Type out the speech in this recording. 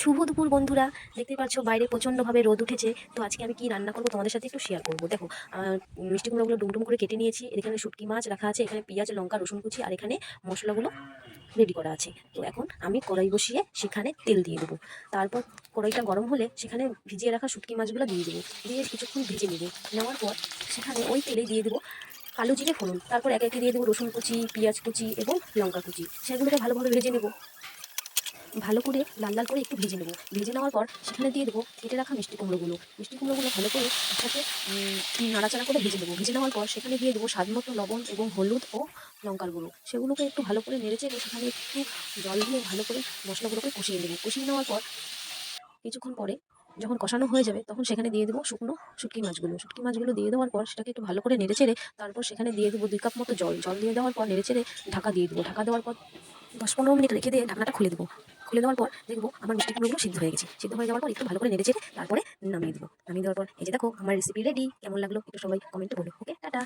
শুভ দুপুর, বন্ধুরা। দেখতে পাচ্ছ, বাইরে প্রচণ্ডভাবে রোদ উঠেছে। তো আজকে আমি কি রান্না করব তোমাদের সাথে একটু শেয়ার করব। দেখো মিষ্টি কুমড়োগুলো ডুমডুম করে কেটে নিয়েছি। এখানে শুটকি মাছ রাখা আছে, এখানে পেঁয়াজ, লঙ্কা, রসুন কুচি, আর এখানে মশলাগুলো রেডি করা আছে। তো এখন আমি কড়াই বসিয়ে সেখানে তেল দিয়ে দেবো। তারপর কড়াইটা গরম হলে সেখানে ভিজিয়ে রাখা শুটকি মাছগুলো দিয়ে দেবো। দিয়ে কিছুক্ষণ ভেজে নেবে। নেওয়ার পর সেখানে ওই তেলে দিয়ে দেবো কালো জিরে ফোড়ন। তারপর একে একে দিয়ে দেবো রসুন কুচি, পেঁয়াজ কুচি এবং লঙ্কা কুচি। সেগুলোকে ভালোভাবে ভেজে নেব। ভালো করে লাল লাল করে একটু ভেজে নেব। ভেজে নেওয়ার পর সেখানে দিয়ে দেবো কেটে রাখা মিষ্টি কুমড়োগুলো। মিষ্টি কুমড়োগুলো ভালো করে একসাথে নাড়াচাড়া করে ভেজে নেব। ভেজে নেওয়ার পর সেখানে দিয়ে দেবো স্বাদ মতো লবণ এবং হলুদ ও লঙ্কার গুঁড়ো। সেগুলোকে একটু ভালো করে নেড়ে চেড়ে সেখানে একটু জল দিয়ে ভালো করে মশলাগুলোকে কষিয়ে নেব। কষিয়ে নেওয়ার পর কিছুক্ষণ পরে যখন কষানো হয়ে যাবে তখন সেখানে দিয়ে দেবো শুকনো শুটকি মাছগুলো। শুটকি মাছগুলো দিয়ে দেওয়ার পর সেটাকে একটু ভালো করে নেড়ে চেড়ে তারপর সেখানে দিয়ে দেবো দুই কাপ মতো জল। জল দিয়ে দেওয়ার পর নেড়ে চেড়ে ঢাকা দিয়ে দেবো। ঢাকা দেওয়ার পর দশ পনেরো মিনিট রেখে দিয়ে ঢাকনাটা খুলে দেবো। খুলে দেওয়ার পর দেখব আমার মিষ্টি কুমড়োগুলো সিদ্ধ হয়ে গেছে। সিদ্ধ হয়ে যাওয়ার পর একটু ভালো করে নেড়ে চেড়ে তারপরে নামিয়ে দেবো। নামিয়ে দেওয়ার পর এই যে দেখো, আমার রেসিপি রেডি কেমন লাগল একটু সবাই কমেন্টে বলো। Okay tata.